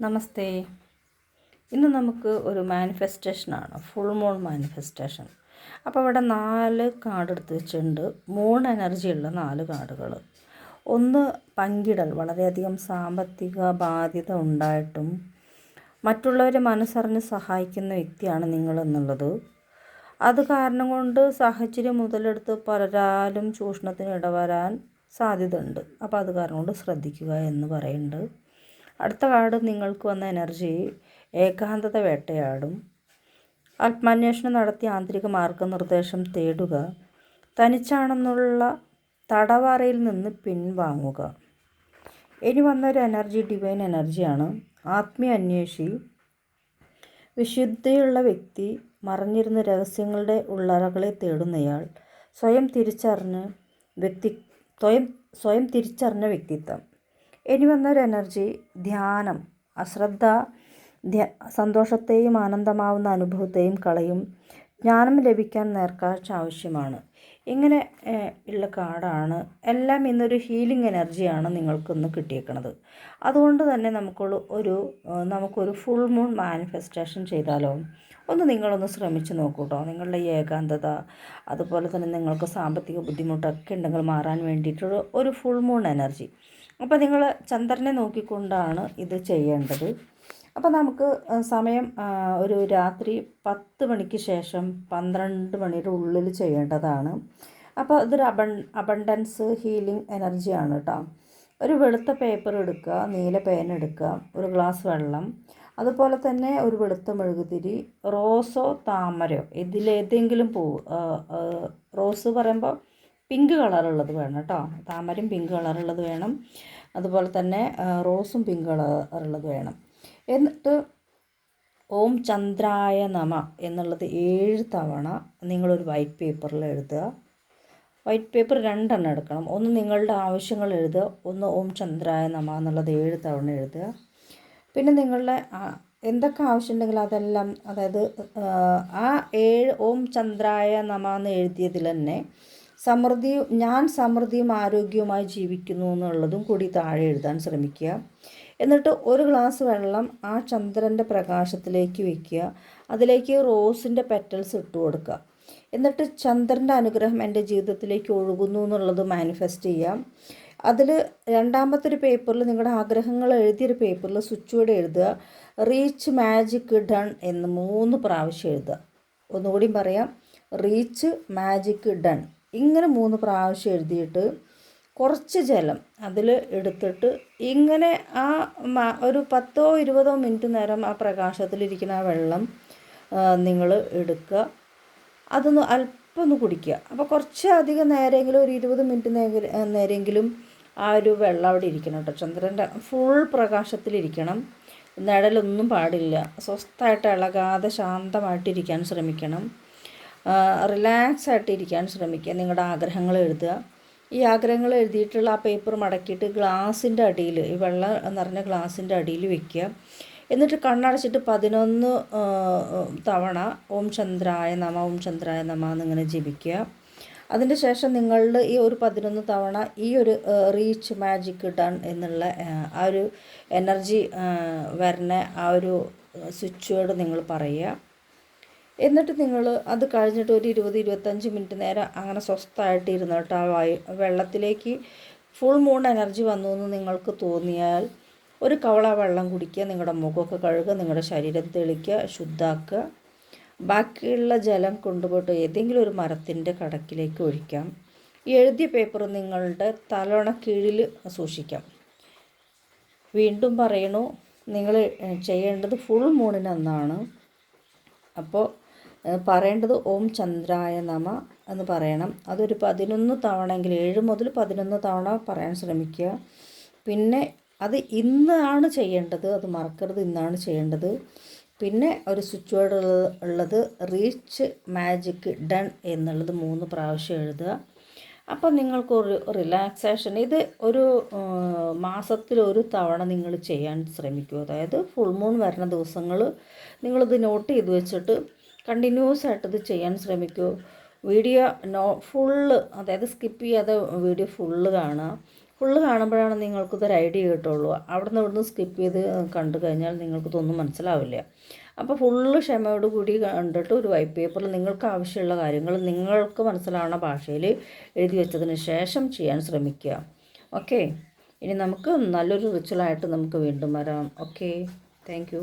നമസ്തേ. ഇന്ന് നമുക്ക് ഒരു മാനിഫെസ്റ്റേഷനാണ് ഫുൾ മൂൺ മാനിഫെസ്റ്റേഷൻ അപ്പോൾ ഇവിടെ നാല് കാർഡ് എടുത്ത് വെച്ചിട്ടുണ്ട്. മൂൺ എനർജിയുള്ള നാല് കാർഡുകൾ. ഒന്ന് പങ്കിടൽ. വളരെയധികം സാമ്പത്തിക ബാധ്യത ഉണ്ടായിട്ടും മറ്റുള്ളവരെ മനസ്സറിഞ്ഞ് സഹായിക്കുന്ന വ്യക്തിയാണ് നിങ്ങൾ എന്നുള്ളത്. അത് കാരണം കൊണ്ട് സാഹചര്യം മുതലെടുത്ത് പലരാലും ചൂഷണത്തിന് ഇടവരാൻ സാധ്യതയുണ്ട്. അപ്പോൾ അത് കാരണം കൊണ്ട് ശ്രദ്ധിക്കുക എന്ന് പറയുന്നുണ്ട്. അടുത്ത കാർഡ് നിങ്ങൾക്ക് വന്ന എനർജി ഏകാന്തത വേട്ടയാടും. ആത്മാന്വേഷണം നടത്തി ആന്തരിക മാർഗനിർദ്ദേശം തേടുക. തനിച്ചാണെന്നുള്ള തടവറയിൽ നിന്ന് പിൻവാങ്ങുക. ഇനി വന്നൊരു എനർജി ഡിവൈൻ എനർജിയാണ്. ആത്മീയ അന്വേഷി. വിശുദ്ധിയുള്ള വ്യക്തി മറിഞ്ഞിരുന്ന രഹസ്യങ്ങളുടെ ഉള്ളറകളെ തേടുന്നയാൾ സ്വയം തിരിച്ചറിഞ്ഞ് വ്യക്തി സ്വയം സ്വയം തിരിച്ചറിഞ്ഞ വ്യക്തിത്വം. ഇനി വന്നൊരു എനർജി ധ്യാനം അശ്രദ്ധ സന്തോഷത്തെയും ആനന്ദമാവുന്ന അനുഭവത്തെയും കളയും. ജ്ഞാനം ലഭിക്കാൻ നേർക്കാഴ്ച ആവശ്യമാണ്. ഇങ്ങനെ ഉള്ള കാർഡാണ് എല്ലാം ഇന്നൊരു ഹീലിംഗ് എനർജിയാണ് നിങ്ങൾക്കിന്ന് കിട്ടിയേക്കുന്നത് അതുകൊണ്ട് തന്നെ നമുക്കുള്ള ഒരു നമുക്കൊരു ഫുൾ മൂൺ മാനിഫെസ്റ്റേഷൻ ചെയ്താലോ? ഒന്ന് നിങ്ങളൊന്ന് ശ്രമിച്ചു നോക്കൂ കേട്ടോ നിങ്ങളുടെ ഏകാന്തത അതുപോലെ തന്നെ നിങ്ങൾക്ക് സാമ്പത്തിക ബുദ്ധിമുട്ടൊക്കെ ഉണ്ടെങ്കിൽ മാറാൻ വേണ്ടിയിട്ടുള്ള ഒരു ഫുൾ മൂൺ എനർജി. അപ്പോൾ നിങ്ങൾ ചന്ദ്രനെ നോക്കിക്കൊണ്ടാണ് ഇത് ചെയ്യേണ്ടത്. അപ്പോൾ നമുക്ക് സമയം ഒരു രാത്രി പത്ത് മണിക്ക് ശേഷം പന്ത്രണ്ട് മണിയുടെ ഉള്ളിൽ ചെയ്യേണ്ടതാണ്. അപ്പോൾ ഇതൊരു അബൺ അബണ്ടൻസ് ഹീലിംഗ് എനർജിയാണ് കേട്ടോ. ഒരു വെളുത്ത പേപ്പർ എടുക്കുക നീല പേൻ എടുക്കുക ഒരു ഗ്ലാസ് വെള്ളം. അതുപോലെ തന്നെ ഒരു വെളുത്ത മെഴുകുതിരി റോസോ താമരയോ ഇതിലേതെങ്കിലും പൂവ് റോസ് പറയുമ്പോൾ പിങ്ക് കളറുള്ളത് വേണം കേട്ടോ. താമരയും പിങ്ക് കളറുള്ളത് വേണം. അതുപോലെ തന്നെ റോസും പിങ്ക് കളറുള്ളത് വേണം. എന്നിട്ട് ഓം ചന്ദ്രായ നമ എന്നുള്ളത് ഏഴ് തവണ നിങ്ങളൊരു വൈറ്റ് പേപ്പറിൽ എഴുതുക. വൈറ്റ് പേപ്പർ രണ്ടെണ്ണം എടുക്കണം. ഒന്ന് നിങ്ങളുടെ ആവശ്യങ്ങൾ എഴുതുക. ഒന്ന് ഓം ചന്ദ്രായ നമ എന്നുള്ളത് ഏഴ് തവണ എഴുതുക. പിന്നെ നിങ്ങളുടെ എന്തൊക്കെ ആവശ്യമുണ്ടെങ്കിൽ അതെല്ലാം അതായത് ആ ഏഴ് ഓം ചന്ദ്രായ നമ എന്ന് എഴുതിയതിൽ തന്നെ സമൃദ്ധി ഞാൻ സമൃദ്ധിയും ആരോഗ്യവുമായി ജീവിക്കുന്നു എന്നുള്ളതും കൂടി താഴെ എഴുതാൻ ശ്രമിക്കുക. എന്നിട്ട് ഒരു ഗ്ലാസ് വെള്ളം ആ ചന്ദ്രന്റെ പ്രകാശത്തിലേക്ക് വയ്ക്കുക. അതിലേക്ക് റോസിന്റെ പെറ്റൽസ് ഇട്ട് കൊടുക്കുക. എന്നിട്ട് ചന്ദ്രന്റെ അനുഗ്രഹം എന്റെ ജീവിതത്തിലേക്ക് ഒഴുകുന്നു എന്നുള്ളത് മാനിഫെസ്റ്റ് ചെയ്യാം അതിൽ രണ്ടാമത്തെ ഒരു പേപ്പറിൽ നിങ്ങളുടെ ആഗ്രഹങ്ങൾ എഴുതിയൊരു പേപ്പറിൽ സ്വിച്ച് ബോർഡ് എഴുതുക. റീച്ച് മാജിക് ഡൺ എന്ന് മൂന്ന് പ്രാവശ്യം എഴുതുക. ഒന്നുകൂടി പറയാം. റീച്ച് മാജിക് ഡൺ ഇങ്ങനെ മൂന്ന് പ്രാവശ്യം എഴുതിയിട്ട് കുറച്ച് ജലം അതിൽ എടുത്തിട്ട് ഇങ്ങനെ ആ ഒരു പത്തോ ഇരുപതോ മിനിറ്റ് നേരം ആ പ്രകാശത്തിലിരിക്കുന്ന ആ വെള്ളം നിങ്ങൾ എടുക്കുക. അതൊന്ന് അല്പം ഒന്ന് കുടിക്കുക. അപ്പോൾ കുറച്ച് അധികം നേരമെങ്കിലും ഒരു ഇരുപത് മിനിറ്റ് നേരെങ്കിലും ആ ഒരു വെള്ളം അവിടെ ഇരിക്കണം കേട്ടോ. ചന്ദ്രന്റെ ഫുൾ പ്രകാശത്തിലിരിക്കണം. നിഴലൊന്നും പാടില്ല. സ്വസ്ഥമായിട്ട് ഇളകാതെ ശാന്തമായിട്ടിരിക്കാൻ ശ്രമിക്കണം. റിലാക്സ് ആയിട്ട് ഇരിക്കാൻ ശ്രമിക്കുക. നിങ്ങളുടെ ആഗ്രഹങ്ങൾ എഴുതുക. ഈ ആഗ്രഹങ്ങൾ എഴുതിയിട്ടുള്ള ആ പേപ്പർ മടക്കിയിട്ട് ഗ്ലാസിന്റെ അടിയിൽ ഈ വെള്ളം നിറഞ്ഞ ഗ്ലാസിന്റെ അടിയിൽ വെക്കുക. എന്നിട്ട് കണ്ണടച്ചിട്ട് പതിനൊന്ന് തവണ ഓം ചന്ദ്രായ നമ ഓം ചന്ദ്രായ നമ എന്നിങ്ങനെ ജപിക്കുക. അതിന്റെ ശേഷം നിങ്ങളുടെ ഈ ഒരു പതിനൊന്ന് തവണ ഈ ഒരു റീച്ച് മാജിക് ഡൺ എന്നുള്ള ആ ഒരു എനർജി വരുന്ന ആ ഒരു സ്വിച്ച് വേർഡ് നിങ്ങൾ പറയുക. എന്നിട്ട് നിങ്ങൾ അത് കഴിഞ്ഞിട്ട് ഒരു ഇരുപത് ഇരുപത്തഞ്ച് മിനിറ്റ് നേരം അങ്ങനെ സ്വസ്ഥമായിട്ട് ഇരുന്നിട്ട് ആ വായു വെള്ളത്തിലേക്ക് ഫുൾ മൂൺ എനർജി വന്നു എന്ന് നിങ്ങൾക്ക് തോന്നിയാൽ ഒരു കവള വെള്ളം കുടിക്കുക നിങ്ങളുടെ മുഖമൊക്കെ കഴുകുക നിങ്ങളുടെ ശരീരം തെളിക്കുക ശുദ്ധാക്കുക. ബാക്കിയുള്ള ജലം കൊണ്ടുപോയിട്ട് ഏതെങ്കിലും ഒരു മരത്തിന്റെ കടക്കിലേക്ക് ഒഴിക്കാം. എഴുതിയ പേപ്പർ നിങ്ങളുടെ തലോണ കീഴിൽ സൂക്ഷിക്കാം. വീണ്ടും പറയണു നിങ്ങൾ ചെയ്യേണ്ടത് ഫുൾ മൂണിനെന്നാണ് അപ്പോൾ പറയേണ്ടത് ഓം ചന്ദ്രായ നമ എന്ന് പറയണം. അതൊരു പതിനൊന്ന് തവണയെങ്കിൽ ഏഴ് മുതൽ പതിനൊന്ന് തവണ പറയാൻ ശ്രമിക്കുക. പിന്നെ അത് ഇന്നാണ് ചെയ്യേണ്ടത് അത് മറക്കരുത് ഇന്നാണ് ചെയ്യേണ്ടത്. പിന്നെ ഒരു സ്വിച്ച് ബോർഡ് ഉള്ളത് റീച്ച് മാജിക് ഡൺ എന്നുള്ളത് മൂന്ന് പ്രാവശ്യം എഴുതുക. അപ്പം നിങ്ങൾക്കൊരു റിലാക്സേഷൻ ഇത് ഒരു മാസത്തിൽ ഒരു തവണ നിങ്ങൾ ചെയ്യാൻ ശ്രമിക്കുക. അതായത് ഫുൾ മൂൺ വരുന്ന ദിവസങ്ങൾ നിങ്ങളിത് നോട്ട് ചെയ്ത് വെച്ചിട്ട് കണ്ടിന്യൂസ് ആയിട്ട് ഇത് ചെയ്യാൻ ശ്രമിക്കൂ. വീഡിയോ നോ ഫുള്ള് അതായത് സ്കിപ്പ് ചെയ്യാതെ വീഡിയോ ഫുള്ള് കാണുക. ഫുള്ള് കാണുമ്പോഴാണ് നിങ്ങൾക്കിതൊരു ഐഡിയ കിട്ടുള്ളൂ. അവിടെ നിന്ന് ഇവിടുന്ന് സ്കിപ്പ് ചെയ്ത് കണ്ടു കഴിഞ്ഞാൽ നിങ്ങൾക്ക് ഇതൊന്നും മനസ്സിലാവില്ല. അപ്പോൾ ഫുള്ള് ക്ഷമയോട് കൂടി കണ്ടിട്ട് ഒരു വൈറ്റ് പേപ്പറിൽ നിങ്ങൾക്ക് ആവശ്യമുള്ള കാര്യങ്ങൾ നിങ്ങൾക്ക് മനസ്സിലാവുന്ന ഭാഷയിൽ എഴുതി വെച്ചതിന് ശേഷം ചെയ്യാൻ ശ്രമിക്കുക. ഓക്കെ ഇനി നമുക്ക് നല്ലൊരു റിച്വലായിട്ട് നമുക്ക് വീണ്ടും വരാം. Okay thank